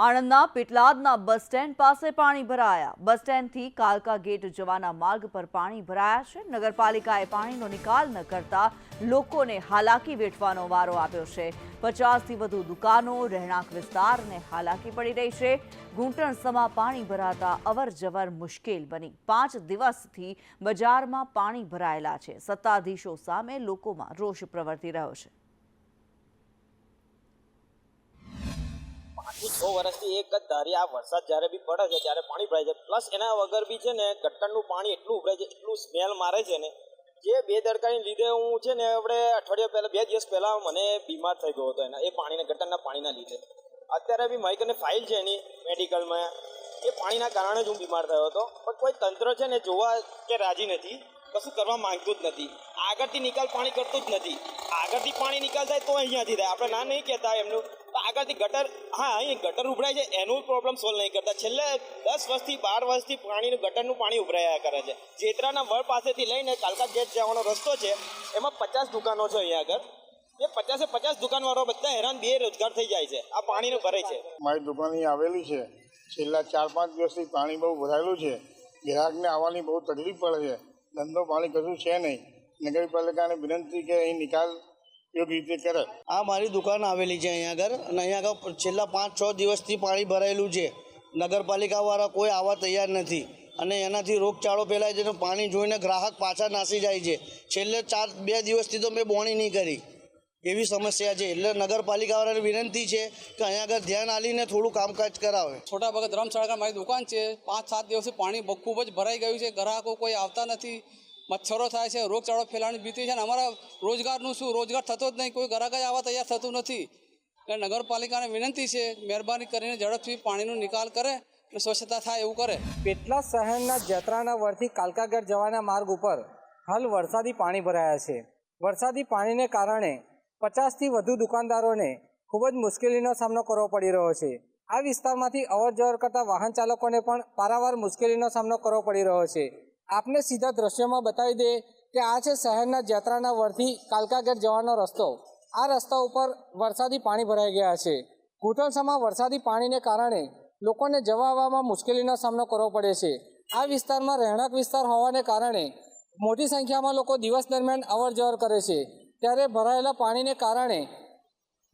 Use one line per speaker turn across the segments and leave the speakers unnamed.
આણંદના પેટલાદના bus stand પાસે પાણી ભરાયા. બસ સ્ટેન્ડથી કાલકા ગેટ જવાના માર્ગ પર પાણી ભરાયા છે. નગરપાલિકાએ પાણીનો નિકાલ ન કરતા લોકોને હાલાકી વેઠવાનો વારો આવ્યો છે. પચાસથી વધુ દુકાનો, રહેણાંક વિસ્તારને હાલાકી પડી રહી છે. ઘૂંટણ સમા પાણી ભરાતા અવર જવર મુશ્કેલ બની. પાંચ દિવસથી બજારમાં પાણી ભરાયેલા છે. સત્તાધીશો સામે લોકોમાં રોષ પ્રવર્તી રહ્યો છે.
છ વર્ષથી એક જ ધારી આ વરસાદ જ્યારે બી પડે છે, ત્યારે પાણી ભરાય છે. પ્લસ એના વગર બી છે ને ગટરનું પાણી એટલું ઉભરાય છે, એટલું સ્મેલ મારે છે ને, જે બે દડકાની લીધે હું છે ને આપણે અઠવાડિયા પહેલાં, બે દિવસ પહેલાં મને બીમાર થઈ ગયો હતો એના, એ પાણીના, ગટરના પાણીના લીધે. અત્યારે બી મારી કને ફાઇલ છે એની મેડિકલમાં. એ પાણીના કારણે જ હું બીમાર થયો હતો. પણ કોઈ તંત્ર છે ને જોવા કે રાજી નથી, કશું કરવા માંગતું જ નથી. આગળથી નિકાલ પાણી કરતું જ નથી. આગળથી પાણી નિકાલ થાય તો અહીંયાથી થાય. આપણે ના નહીં કહેતા એમનું આગળથી ગટર, હા, અહીં ગટર ઉભરાય છે, એનું પ્રોબ્લેમ સોલ્વ નહીં કરતા. છેલ્લે દસ વર્ષથી, બાર વર્ષથી પાણીનું, ગટરનું પાણી ઉભરાયા કરે છે. જેતરાના વળ પાસેથી લઈને કાલકા ગેટ જવાનો રસ્તો છે, એમાં પચાસ દુકાનો છે અહીંયા આગળ. એ પચાસે પચાસ દુકાનવાળો બધા હેરાન, બે રોજગાર થઈ જાય છે. આ પાણીનું ભરે છે.
મારી દુકાન અહીં આવેલી છે. છેલ્લા ચાર પાંચ દિવસથી પાણી બહુ ભરાયેલું છે. ગ્રાહકને આવવાની બહુ તકલીફ પડે છે. ધંધો પાણી કશું છે નહીં. નગરપાલિકાને વિનંતી કે અહીં નિકાલ યોગ્ય રીતે કરે.
આ મારી દુકાન આવેલી છે અહીંયા આગળ અને અહીંયા આગળ છેલ્લા પાંચ છ દિવસથી પાણી ભરાયેલું છે. નગરપાલિકાવાળા કોઈ આવવા તૈયાર નથી અને એનાથી રોગચાળો ફેલાય છે અને પાણી જોઈને ગ્રાહક પાછા નાસી જાય છે. છેલ્લે ચાર બે દિવસથી તો મેં બોણી નહીં કરી. એવી સમસ્યા છે. એટલે નગરપાલિકાવાળાને વિનંતી છે કે અહીંયા આગળ ધ્યાન આલીને થોડું કામકાજ કરાવે.
છોટા ભગત ધર્મશાળા મારી દુકાન છે. પાંચ સાત દિવસથી પાણી ખૂબ જ ભરાઈ ગયું છે. ગ્રાહકો કોઈ આવતા નથી. મચ્છરો થાય છે, રોગચાળો ફેલાવાની ભીતિ છે અને અમારા રોજગારનું શું? રોજગાર થતો જ નહીં. કોઈ ગ્રાહક આવવા તૈયાર થતું નથી. એટલે નગરપાલિકાને વિનંતી છે, મહેરબાની કરીને ઝડપથી પાણીનો નિકાલ કરે અને સ્વચ્છતા થાય એવું કરે.
પેટલા શહેરના જત્રાના વરથી કાલકાગઢ જવાના માર્ગ ઉપર હાલ વરસાદી પાણી ભરાયા છે. વરસાદી પાણીને કારણે પચાસથી વધુ દુકાનદારોને ખૂબ જ મુશ્કેલીનો સામનો કરવો પડી રહ્યો છે. આ વિસ્તારમાંથી અવર જવર કરતા વાહન ચાલકોને પણ પારાવાર મુશ્કેલીનો સામનો કરવો પડી રહ્યો છે. આપને સીધા દ્રશ્યમાં બતાવી દે કે આ છે શહેરના જત્રાના વરથી કાલકાગેર જવાનો રસ્તો. આ રસ્તા ઉપર વરસાદી પાણી ભરાઈ ગયા છે. ઘૂંટણસામાં વરસાદી પાણીને કારણે લોકોને જવા આવવામાં મુશ્કેલીનો સામનો કરવો પડે છે. આ વિસ્તારમાં રહેણાંક વિસ્તાર હોવાને કારણે મોટી સંખ્યામાં લોકો દિવસ દરમિયાન અવર જવર કરે છે. ત્યારે ભરાયેલા પાણીને કારણે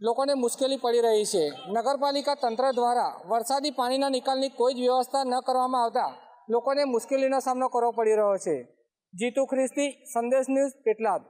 લોકોને મુશ્કેલી પડી રહી છે. નગરપાલિકા તંત્ર દ્વારા વરસાદી પાણીના નિકાલની કોઈ જ વ્યવસ્થા ન કરવામાં આવતા લોકોને મુશ્કેલીનો સામનો કરવો પડી રહ્યો છે. જીતુ ખ્રિસ્તી સંદેશ ન્યૂઝ પેટલાદ